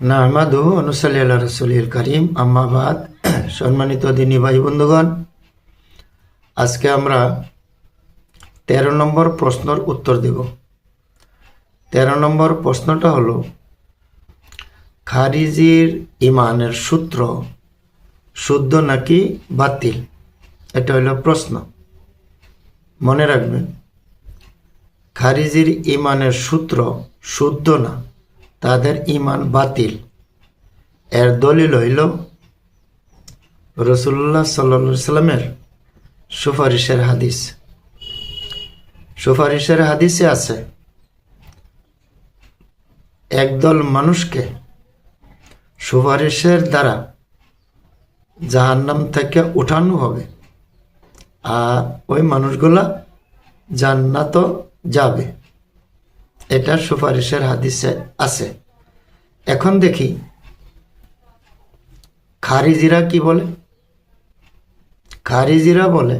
নাহমাদু অনুসাল্লি আল্লাহ রসুলিল করিম। আম্মাবাদ সম্মানিত দিনী ভাই বন্ধুগণ, আজকে আমরা তেরো নম্বর প্রশ্নের উত্তর দেব। তেরো নম্বর প্রশ্নটা হলো, খারিজির ইমানের সূত্র শুদ্ধ নাকি বাতিল? এটা হলো প্রশ্ন। মনে রাখবেন, খারিজির ইমানের সূত্র শুদ্ধ না। তাদের ইমান বাতিল। এর দলিল হইল রসুল্লাহ সাল্লা সাল্লামের সুপারিশের হাদিস। সুপারিশের হাদিসে আছে, একদল মানুষকে সুপারিশের দ্বারা জাহান্নাম থেকে উঠানো হবে আর ওই মানুষগুলা জান্নাত যাবে। এটা সুপারিশের হাদিসে আছে। এখন দেখি, খারিজিরা কি বলে? খারিজিরা বলে,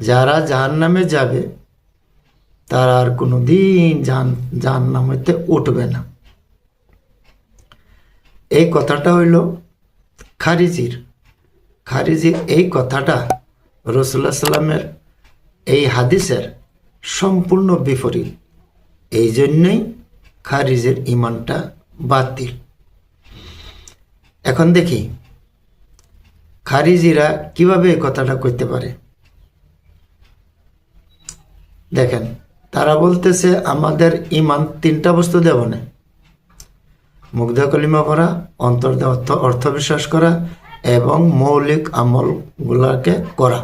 যারা জাহান নামে যাবে, তারা আর কোনো দিন জাহান জাহান নামেতে উঠবে না। এই কথাটা হইল খারিজির। খারিজির এই কথাটা রসুল্লাহ সাল্লামের এই হাদিসের সম্পূর্ণ বিপরীত। এই জন্যই খারিজের ইমানটা বাতিল। এখন দেখি, খারিজিরা কীভাবে এই কথাটা করতে পারে? দেখেন, তারা বলতেছে, আমাদের ইমান তিনটা বস্তু দেব না। মুগ্ধ কলিমা পড়া, অন্তর অর্থ অর্থ বিশ্বাস করা এবং মৌলিক আমলগুলাকে করা।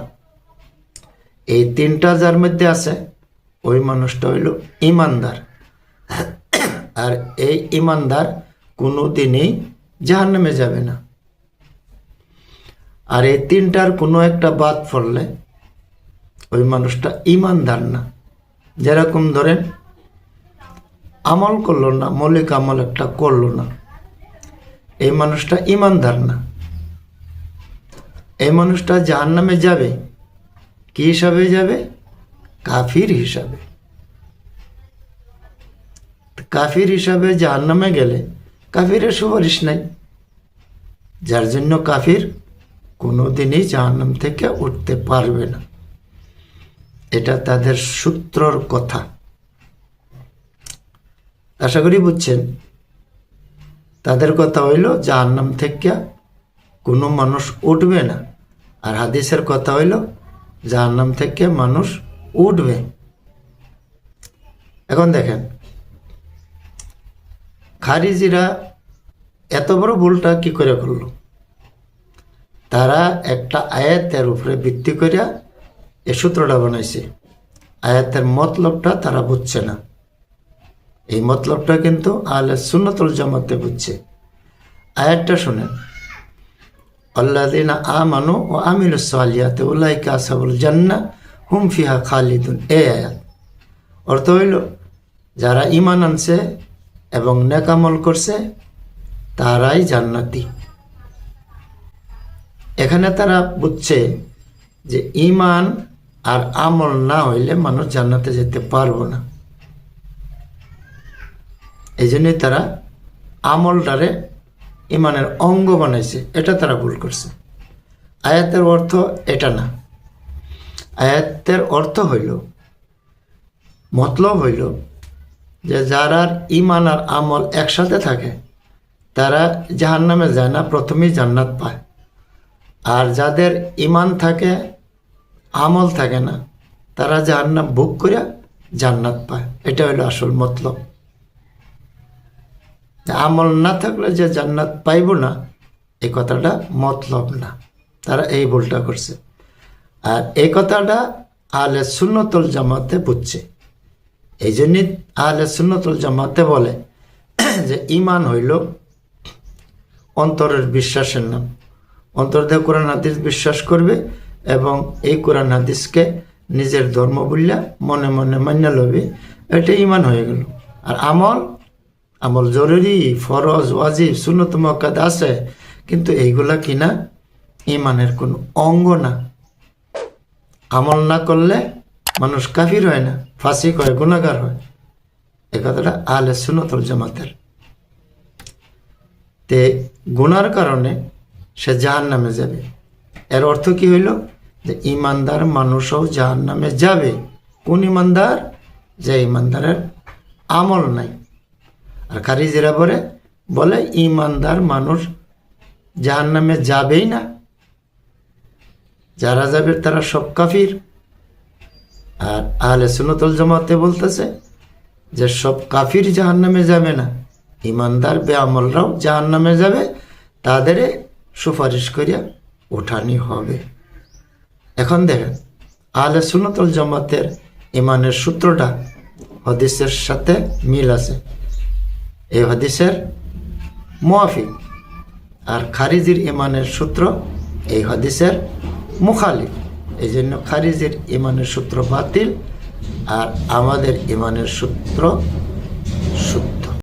এই তিনটা যার মধ্যে আছে ওই মানুষটা হইল ইমানদার। আর এই ইমানদার কোনো দিনই জাহান নামে যাবে না। আর এই তিনটার কোনো একটা বাদ পড়লে ওই মানুষটা ইমানদার না। যেরকম ধরেন, আমল করল না, মৌলিক আমল একটা করল না। এই মানুষটা ইমানদার না। এই মানুষটা জাহান নামে যাবে, কি হিসাবে যাবে? কাফির হিসাবে। কাফির হিসাবে জাহান্নামে গেলে কাফিরের সুপারিশ নাই। যার জন্য কাফির কোনো কোনোদিনই জাহান্নাম থেকে উঠতে পারবে না। এটা তাদের সূত্রর কথা। আশা করি বুঝছেন? তাদের কথা হইল, জাহান্নাম থেকে কোনো মানুষ উঠবে না। আর হাদিসের কথা হইল, জাহান্নাম থেকে মানুষ উঠবে। এখন দেখেন খারিজিরা এত বড় ভুলটা কি করে করল? তারা একটা আয়াতের উপরে ভিত্তি করিয়া এ সূত্রটা বানাইছে। আয়াতের মতলবটা তারা বুঝছে না। এই মতলবটা কিন্তু আহলে সুন্নতুল জামাতে বুঝছে। আয়াতটা শুনেন। আল্লাদিনা আমানু ও আমিলু সালিয়াতে উল্লাইকা আসাবুল জান্না হুম ফিহা খালিদুন। এ আয়াত। অর্থ হইল, যারা ইমান আনছে এবং নেকামল করছে, তারাই জান্নাতি। এখানে তারা বুঝছে যে ইমান আর আমল না হইলে মানুষ জান্নাতে যেতে পারব না। এই জন্যই তারা আমলটারে ইমানের অঙ্গ বানাইছে। এটা তারা ভুল করছে। আয়াতের অর্থ এটা না। আয়াতের অর্থ হইল, মতলব হইল যে যারা ইমান আর আমল একসাথে থাকে, তারা জাহান নামে যায় না, প্রথমেই জান্নাত পায়। আর যাদের ইমান থাকে, আমল থাকে না, তারা জাহান্নাম ভোগ করে জান্নাত পায়। এটা হলো আসল মতলব। আমল না থাকলে যে জান্নাত পাইব না এই কথাটা মতলব না। তারা এই ভুলটা করছে। আর এই কথাটা আলে সুন্নতল জামাতে বুঝছে। এই জন্যই আহলে সুন্নতুল জামাতে বলে যে ইমান হইল অন্তরের বিশ্বাসের নাম। অন্তর দিয়ে কোরআন হাদিস বিশ্বাস করবে এবং এই কোরআন হাদিসকে নিজের ধর্ম বললা মনে মনে মান্য লবে এটা ইমান হয়ে গেল। আর আমল আমল জরুরি, ফরজ, ওয়াজিব সুনত মক্কাদ আছে, কিন্তু এইগুলা কিনা ইমানের কোনো অঙ্গ না। আমল না করলে মানুষ কাফির হয় না, ফাঁসি হয় গুণাগার হয়। এ কথাটা আলে সুনতল জামাতের। তে গুনার কারণে সে জাহান নামে যাবে। এর অর্থ কি হইল? যে ইমানদার মানুষও জাহান নামে যাবে। কোন ইমানদার? যে ইমানদারের আমল নাই। আর খারিজেরা বলে বলে ইমানদার মানুষ জাহান নামে যাবেই না। যারা যাবে তারা সব কাফির। আর আহলে সুনতল জামাতে বলতেছে যে সব কাফির জাহান নামে যাবে না। ইমানদার, বেআমলরাও জাহান নামে যাবে, তাদের সুপারিশ করিয়া উঠানি হবে। এখন দেখেন, আহলে সুনতল জামাতের ইমানের সূত্রটা হদিসের সাথে মিল আছে। এই হদিসের মুয়াফিক আর খারিজির ইমানের সূত্র এই হদিসের মুখালিফ। এই জন্য খারিজের ইমানের সূত্র বাতিল আর আমাদের ইমানের সূত্র